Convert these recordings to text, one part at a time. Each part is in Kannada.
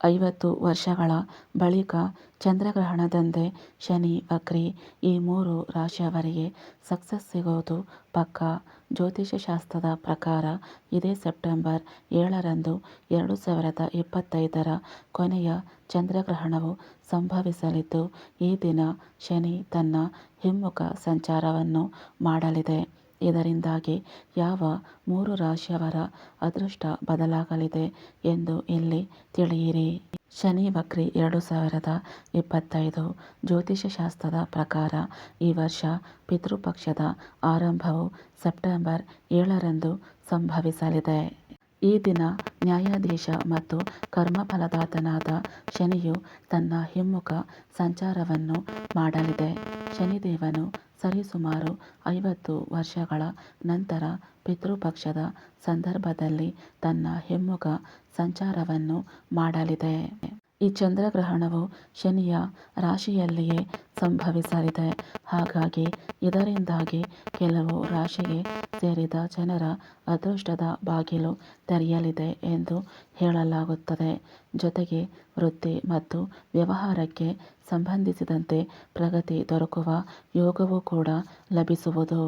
ಐವತ್ತು ವರ್ಷಗಳ ಬಳಿಕ ಚಂದ್ರಗ್ರಹಣದಂದೇ ಶನಿ, ವಕ್ರಿ ಈ ಮೂರು ರಾಶಿಯವರಿಗೆ ಸಕ್ಸಸ್ ಸಿಗೋದು ಪಕ್ಕಾ. ಜ್ಯೋತಿಷ್ಯಶಾಸ್ತ್ರದ ಪ್ರಕಾರ ಇದೇ ಸೆಪ್ಟೆಂಬರ್ ಏಳರಂದು ಎರಡು ಸಾವಿರದ ಇಪ್ಪತ್ತೈದರ ಕೊನೆಯ ಚಂದ್ರಗ್ರಹಣವು ಸಂಭವಿಸಲಿದ್ದು, ಈ ದಿನ ಶನಿ ತನ್ನ ಹಿಮ್ಮುಖ ಸಂಚಾರವನ್ನು ಮಾಡಲಿದೆ. ಇದರಿಂದಾಗಿ ಯಾವ ಮೂರು ರಾಶಿಯವರ ಅದೃಷ್ಟ ಬದಲಾಗಲಿದೆ ಎಂದು ಇಲ್ಲಿ ತಿಳಿಯಿರಿ. ಶನಿ ವಕ್ರಿ ಎರಡು ಸಾವಿರದ ಇಪ್ಪತ್ತೈದು ಜ್ಯೋತಿಷ್ಯಶಾಸ್ತ್ರದ ಪ್ರಕಾರ ಈ ವರ್ಷ ಪಿತೃಪಕ್ಷದ ಆರಂಭವು ಸೆಪ್ಟೆಂಬರ್ ಏಳರಂದು ಸಂಭವಿಸಲಿದೆ. ಈ ದಿನ ನ್ಯಾಯಾಧೀಶ ಮತ್ತು ಕರ್ಮಫಲದಾತನಾದ ಶನಿಯು ತನ್ನ ಹಿಮ್ಮುಖ ಸಂಚಾರವನ್ನು ಮಾಡಲಿದೆ. ಶನಿದೇವನು ಸರಿಸುಮಾರು ಐವತ್ತು ವರ್ಷಗಳ ನಂತರ ಪಿತೃಪಕ್ಷದ ಸಂದರ್ಭದಲ್ಲಿ ತನ್ನ ಹಿಮ್ಮುಖ ಸಂಚಾರವನ್ನು ಮಾಡಲಿದೆ. ಈ ಚಂದ್ರಗ್ರಹಣವು ಶನಿಯ ರಾಶಿಯಲ್ಲಿಯೇ ಸಂಭವಿಸಲಿದೆ. ಹಾಗಾಗಿ ಇದರಿಂದಾಗಿ ಕೆಲವು ರಾಶಿಗೆ ಸೇರಿದ ಜನರ ಅದೃಷ್ಟದ ಬಾಗಿಲು ತೆರೆಯಲಿದೆ ಎಂದು ಹೇಳಲಾಗುತ್ತದೆ. ಜೊತೆಗೆ ವೃತ್ತಿ ಮತ್ತು ವ್ಯವಹಾರಕ್ಕೆ ಸಂಬಂಧಿಸಿದಂತೆ ಪ್ರಗತಿ ದೊರಕುವ ಯೋಗವೂ ಕೂಡ ಲಭಿಸುವುದು.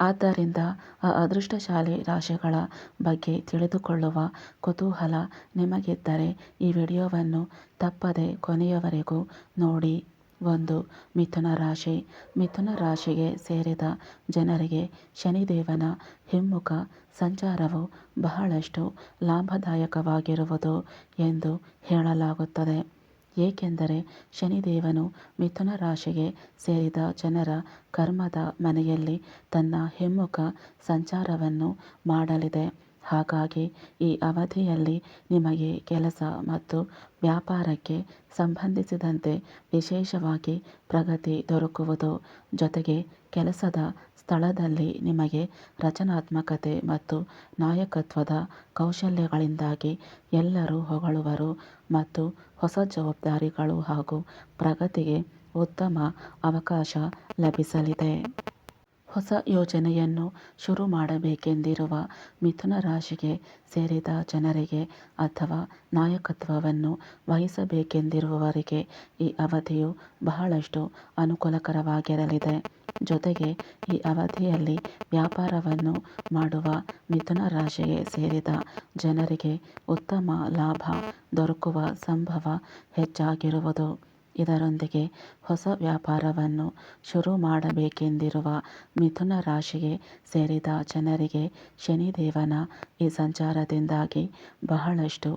ಆದ್ದರಿಂದ ಆ ಅದೃಷ್ಟಶಾಲಿ ರಾಶಿಗಳ ಬಗ್ಗೆ ತಿಳಿದುಕೊಳ್ಳುವ ಕುತೂಹಲ ನಿಮಗಿದ್ದರೆ ಈ ವಿಡಿಯೋವನ್ನು ತಪ್ಪದೆ ಕೊನೆಯವರೆಗೂ ನೋಡಿ. ಒಂದು, ಮಿಥುನ ರಾಶಿ. ಮಿಥುನ ರಾಶಿಗೆ ಸೇರಿದ ಜನರಿಗೆ ಶನಿದೇವನ ಹಿಮ್ಮುಖ ಸಂಚಾರವು ಬಹಳಷ್ಟು ಲಾಭದಾಯಕವಾಗಿರುವುದು ಎಂದು ಹೇಳಲಾಗುತ್ತದೆ. ಏಕೆಂದರೆ ಶನಿದೇವನು ಮಿಥುನ ರಾಶಿಗೆ ಸೇರಿದ ಜನರ ಕರ್ಮದ ಮನೆಯಲ್ಲಿ ತನ್ನ ಹಿಮ್ಮುಖ ಸಂಚಾರವನ್ನು ಮಾಡಲಿದೆ. ಹಾಗಾಗಿ ಈ ಅವಧಿಯಲ್ಲಿ ನಿಮಗೆ ಕೆಲಸ ಮತ್ತು ವ್ಯಾಪಾರಕ್ಕೆ ಸಂಬಂಧಿಸಿದಂತೆ ವಿಶೇಷವಾಗಿ ಪ್ರಗತಿ ದೊರಕುವುದು ಜೊತೆಗೆ ಕೆಲಸದ ಸ್ಥಳದಲ್ಲಿ ನಿಮಗೆ ರಚನಾತ್ಮಕತೆ ಮತ್ತು ನಾಯಕತ್ವದ ಕೌಶಲ್ಯಗಳಿಂದಾಗಿ ಎಲ್ಲರೂ ಹೊಗಳುವರು ಮತ್ತು ಹೊಸ ಜವಾಬ್ದಾರಿಗಳು ಹಾಗೂ ಪ್ರಗತಿಗೆ ಉತ್ತಮ ಅವಕಾಶ ಲಭಿಸಲಿದೆ. ಹೊಸ ಯೋಜನೆಯನ್ನು ಶುರು ಮಾಡಬೇಕೆಂದಿರುವ ಮಿಥುನ ರಾಶಿಗೆ ಸೇರಿದ ಜನರಿಗೆ ಅಥವಾ ನಾಯಕತ್ವವನ್ನು ವಹಿಸಬೇಕೆಂದಿರುವವರಿಗೆ ಈ ಅವಧಿಯು ಬಹಳಷ್ಟು ಅನುಕೂಲಕರವಾಗಿರಲಿದೆ. ಜೊತೆಗೆ ಈ ಅವಧಿಯಲ್ಲಿ ವ್ಯಾಪಾರವನ್ನು ಮಾಡುವ ಮಿಥುನ ರಾಶಿಗೆ ಸೇರಿದ ಜನರಿಗೆ ಉತ್ತಮ ಲಾಭ ದೊರಕುವ ಸಂಭವ ಹೆಚ್ಚಾಗಿರುವುದು. ಇದರೊಂದಿಗೆ ಹೊಸ ವ್ಯಾಪಾರವನ್ನು ಶುರು ಮಾಡಬೇಕೆಂದಿರುವ ಮಿಥುನ ರಾಶಿಗೆ ಸೇರಿದ ಜನರಿಗೆ ಶನಿದೇವನ ಈ ಸಂಚಾರದಿಂದಾಗಿ ಬಹಳಷ್ಟು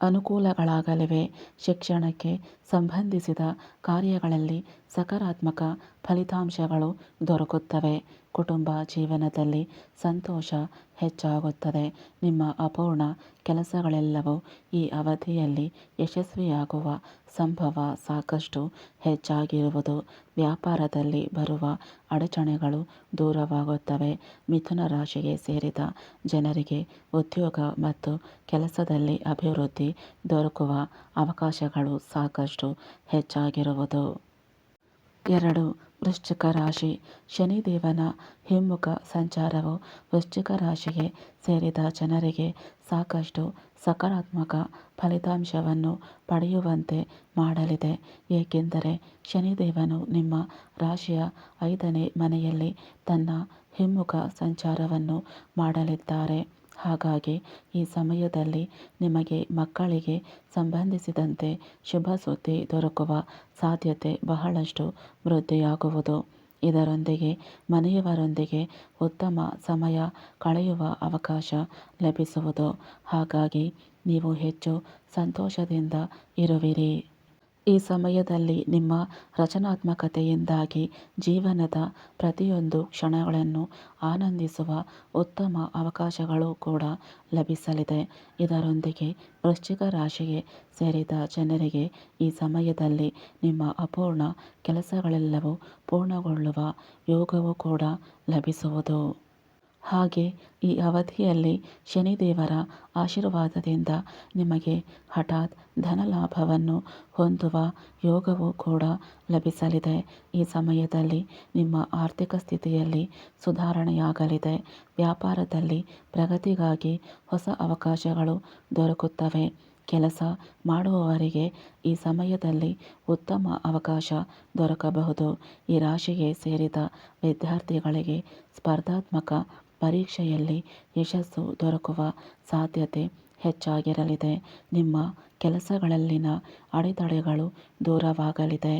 ಅನುಕೂಲಗಳಾಗಲಿವೆ. ಶಿಕ್ಷಣಕ್ಕೆ ಸಂಬಂಧಿಸಿದ ಕಾರ್ಯಗಳಲ್ಲಿ ಸಕಾರಾತ್ಮಕ ಫಲಿತಾಂಶಗಳು ದೊರಕುತ್ತವೆ. ಕುಟುಂಬ ಜೀವನದಲ್ಲಿ ಸಂತೋಷ ಹೆಚ್ಚಾಗುತ್ತದೆ. ನಿಮ್ಮ ಅಪೂರ್ಣ ಕೆಲಸಗಳೆಲ್ಲವೂ ಈ ಅವಧಿಯಲ್ಲಿ ಯಶಸ್ವಿಯಾಗುವ ಸಂಭವ ಸಾಕಷ್ಟು ಹೆಚ್ಚಾಗಿರುವುದು. ವ್ಯಾಪಾರದಲ್ಲಿ ಬರುವ ಅಡಚಣೆಗಳು ದೂರವಾಗುತ್ತವೆ. ಮಿಥುನ ರಾಶಿಗೆ ಸೇರಿದ ಜನರಿಗೆ ಉದ್ಯೋಗ ಮತ್ತು ಕೆಲಸದಲ್ಲಿ ಅಭಿವೃದ್ಧಿ ದೊರಕುವ ಅವಕಾಶಗಳು ಸಾಕಷ್ಟು ಹೆಚ್ಚಾಗಿರುವುದು. ಎರಡು ವೃಶ್ಚಿಕ ರಾಶಿ. ಶನಿದೇವನ ಹಿಮ್ಮುಖ ಸಂಚಾರವು ವೃಶ್ಚಿಕ ರಾಶಿಗೆ ಸೇರಿದ ಜನರಿಗೆ ಸಾಕಷ್ಟು ಸಕಾರಾತ್ಮಕ ಫಲಿತಾಂಶವನ್ನು ಪಡೆಯುವಂತೆ ಮಾಡಲಿದೆ. ಏಕೆಂದರೆ ಶನಿದೇವನು ನಿಮ್ಮ ರಾಶಿಯ ಐದನೇ ಮನೆಯಲ್ಲಿ ತನ್ನ ಹಿಮ್ಮುಖ ಸಂಚಾರವನ್ನು ಮಾಡಲಿದ್ದಾರೆ. ಹಾಗಾಗಿ ಈ ಸಮಯದಲ್ಲಿ ನಿಮಗೆ ಮಕ್ಕಳಿಗೆ ಸಂಬಂಧಿಸಿದಂತೆ ಶುಭ ಸುದ್ದಿ ದೊರಕುವ ಸಾಧ್ಯತೆ ಬಹಳಷ್ಟು ವೃದ್ಧಿಯಾಗುವುದು. ಇದರೊಂದಿಗೆ ಮನೆಯವರೊಂದಿಗೆ ಉತ್ತಮ ಸಮಯ ಕಳೆಯುವ ಅವಕಾಶ ಲಭಿಸುವುದು. ಹಾಗಾಗಿ ನೀವು ಹೆಚ್ಚು ಸಂತೋಷದಿಂದ ಇರುವಿರಿ. ಈ ಸಮಯದಲ್ಲಿ ನಿಮ್ಮ ರಚನಾತ್ಮಕತೆಯಿಂದಾಗಿ ಜೀವನದ ಪ್ರತಿಯೊಂದು ಕ್ಷಣಗಳನ್ನು ಆನಂದಿಸುವ ಉತ್ತಮ ಅವಕಾಶಗಳು ಕೂಡ ಲಭಿಸಲಿದೆ. ಇದರೊಂದಿಗೆ ವೃಶ್ಚಿಕ ರಾಶಿಗೆ ಸೇರಿದ ಜನರಿಗೆ ಈ ಸಮಯದಲ್ಲಿ ನಿಮ್ಮ ಅಪೂರ್ಣ ಕೆಲಸಗಳೆಲ್ಲವೂ ಪೂರ್ಣಗೊಳ್ಳುವ ಯೋಗವೂ ಕೂಡ ಲಭಿಸುವುದು. ಹಾಗೆ ಈ ಅವಧಿಯಲ್ಲಿ ಶನಿದೇವರ ಆಶೀರ್ವಾದದಿಂದ ನಿಮಗೆ ಹಠಾತ್ ಧನಲಾಭವನ್ನು ಹೊಂದುವ ಯೋಗವೂ ಕೂಡ ಲಭಿಸಲಿದೆ. ಈ ಸಮಯದಲ್ಲಿ ನಿಮ್ಮ ಆರ್ಥಿಕ ಸ್ಥಿತಿಯಲ್ಲಿ ಸುಧಾರಣೆಯಾಗಲಿದೆ. ವ್ಯಾಪಾರದಲ್ಲಿ ಪ್ರಗತಿಗಾಗಿ ಹೊಸ ಅವಕಾಶಗಳು ದೊರಕುತ್ತವೆ. ಕೆಲಸ ಮಾಡುವವರಿಗೆ ಈ ಸಮಯದಲ್ಲಿ ಉತ್ತಮ ಅವಕಾಶ ದೊರಕಬಹುದು. ಈ ರಾಶಿಗೆ ಸೇರಿದ ವಿದ್ಯಾರ್ಥಿಗಳಿಗೆ ಸ್ಪರ್ಧಾತ್ಮಕ ಪರೀಕ್ಷೆಯಲ್ಲಿ ಯಶಸ್ಸು ದೊರಕುವ ಸಾಧ್ಯತೆ ಹೆಚ್ಚಾಗಿರಲಿದೆ. ನಿಮ್ಮ ಕೆಲಸಗಳಲ್ಲಿನ ಅಡೆತಡೆಗಳು ದೂರವಾಗಲಿದೆ.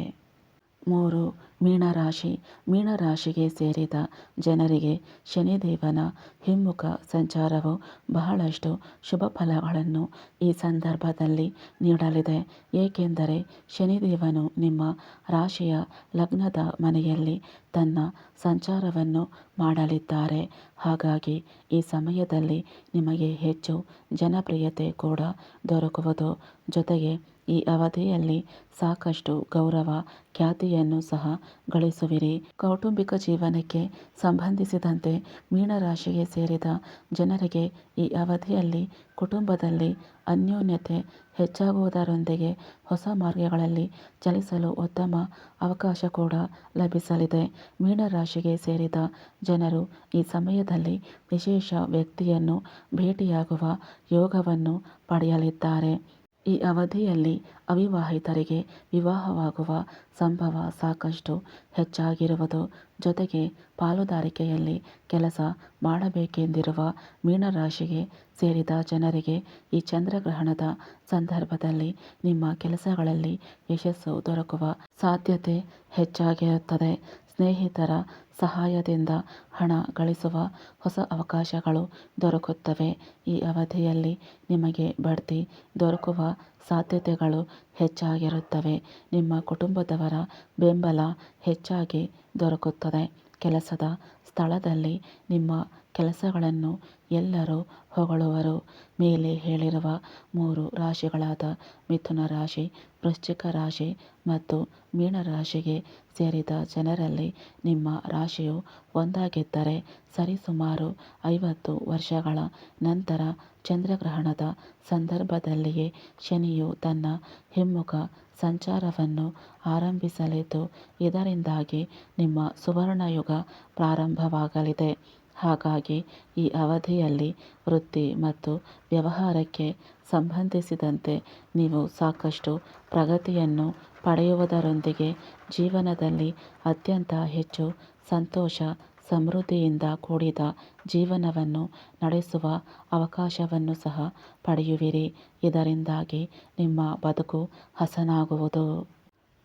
ಮೂರು ಮೀನರಾಶಿ ಮೀನರಾಶಿಗೆ ಸೇರಿದ ಜನರಿಗೆ ಶನಿದೇವನ ಹಿಮ್ಮುಖ ಸಂಚಾರವು ಬಹಳಷ್ಟು ಶುಭ ಫಲಗಳನ್ನು ಈ ಸಂದರ್ಭದಲ್ಲಿ ನೀಡಲಿದೆ. ಏಕೆಂದರೆ ಶನಿದೇವನು ನಿಮ್ಮ ರಾಶಿಯ ಲಗ್ನದ ಮನೆಯಲ್ಲಿ ತನ್ನ ಸಂಚಾರವನ್ನು ಮಾಡಲಿದ್ದಾರೆ. ಹಾಗಾಗಿ ಈ ಸಮಯದಲ್ಲಿ ನಿಮಗೆ ಹೆಚ್ಚು ಜನಪ್ರಿಯತೆ ಕೂಡ ದೊರಕುವುದು ಜೊತೆಗೆ ಈ ಅವಧಿಯಲ್ಲಿ ಸಾಕಷ್ಟು ಗೌರವ, ಖ್ಯಾತಿಯನ್ನು ಸಹ ಗಳಿಸುವಿರಿ. ಕೌಟುಂಬಿಕ ಜೀವನಕ್ಕೆ ಸಂಬಂಧಿಸಿದಂತೆ ಮೀನರಾಶಿಗೆ ಸೇರಿದ ಜನರಿಗೆ ಈ ಅವಧಿಯಲ್ಲಿ ಕುಟುಂಬದಲ್ಲಿ ಅನ್ಯೋನ್ಯತೆ ಹೆಚ್ಚಾಗುವುದರೊಂದಿಗೆ ಹೊಸ ಮಾರ್ಗಗಳಲ್ಲಿ ಚಲಿಸಲು ಉತ್ತಮ ಅವಕಾಶ ಕೂಡ ಲಭಿಸಲಿದೆ. ಮೀನರಾಶಿಗೆ ಸೇರಿದ ಜನರು ಈ ಸಮಯದಲ್ಲಿ ವಿಶೇಷ ವ್ಯಕ್ತಿಯನ್ನು ಭೇಟಿಯಾಗುವ ಯೋಗವನ್ನು ಪಡೆಯಲಿದ್ದಾರೆ. ಈ ಅವಧಿಯಲ್ಲಿ ಅವಿವಾಹಿತರಿಗೆ ವಿವಾಹವಾಗುವ ಸಂಭವ ಸಾಕಷ್ಟು ಹೆಚ್ಚಾಗಿರುವುದು ಜೊತೆಗೆ ಪಾಲುದಾರಿಕೆಯಲ್ಲಿ ಕೆಲಸ ಮಾಡಬೇಕೆಂದಿರುವ ಮೀನರಾಶಿಗೆ ಸೇರಿದ ಜನರಿಗೆ ಈ ಚಂದ್ರಗ್ರಹಣದ ಸಂದರ್ಭದಲ್ಲಿ ನಿಮ್ಮ ಕೆಲಸಗಳಲ್ಲಿ ಯಶಸ್ಸು ದೊರಕುವ ಸಾಧ್ಯತೆ ಹೆಚ್ಚಾಗಿರುತ್ತದೆ. ಸ್ನೇಹಿತರ ಸಹಾಯದಿಂದ ಹಣ ಗಳಿಸುವ ಹೊಸ ಅವಕಾಶಗಳು ದೊರಕುತ್ತವೆ. ಈ ಅವಧಿಯಲ್ಲಿ ನಿಮಗೆ ಬಡ್ತಿ ದೊರಕುವ ಸಾಧ್ಯತೆಗಳು ಹೆಚ್ಚಾಗಿರುತ್ತವೆ. ನಿಮ್ಮ ಕುಟುಂಬದವರ ಬೆಂಬಲ ಹೆಚ್ಚಾಗಿ ದೊರಕುತ್ತದೆ. ಕೆಲಸದ ಸ್ಥಳದಲ್ಲಿ ನಿಮ್ಮ ಕೆಲಸಗಳನ್ನು ಎಲ್ಲರೂ ಹೊಗಳುವರು. ಮೇಲೆ ಹೇಳಿರುವ ಮೂರು ರಾಶಿಗಳಾದ ಮಿಥುನ ರಾಶಿ, ವೃಶ್ಚಿಕ ರಾಶಿ ಮತ್ತು ಮೀನರಾಶಿಗೆ ಸೇರಿದ ಜನರಲ್ಲಿ ನಿಮ್ಮ ರಾಶಿಯು ಒಂದಾಗಿದ್ದರೆ ಸರಿಸುಮಾರು ಐವತ್ತು ವರ್ಷಗಳ ನಂತರ ಚಂದ್ರಗ್ರಹಣದ ಸಂದರ್ಭದಲ್ಲಿಯೇ ಶನಿಯು ತನ್ನ ಹಿಮ್ಮುಖ ಸಂಚಾರವನ್ನು ಆರಂಭಿಸಲಿದ್ದು ಇದರಿಂದಾಗಿ ನಿಮ್ಮ ಸುವರ್ಣಯುಗ ಪ್ರಾರಂಭವಾಗಲಿದೆ. ಹಾಗಾಗಿ ಈ ಅವಧಿಯಲ್ಲಿ ವೃತ್ತಿ ಮತ್ತು ವ್ಯವಹಾರಕ್ಕೆ ಸಂಬಂಧಿಸಿದಂತೆ ನೀವು ಸಾಕಷ್ಟು ಪ್ರಗತಿಯನ್ನು ಪಡೆಯುವುದರೊಂದಿಗೆ ಜೀವನದಲ್ಲಿ ಅತ್ಯಂತ ಹೆಚ್ಚು ಸಂತೋಷ, ಸಮೃದ್ಧಿಯಿಂದ ಕೂಡಿದ ಜೀವನವನ್ನು ನಡೆಸುವ ಅವಕಾಶವನ್ನು ಸಹ ಪಡೆಯುವಿರಿ. ಇದರಿಂದಾಗಿ ನಿಮ್ಮ ಬದುಕು ಹಸನಾಗುವುದು.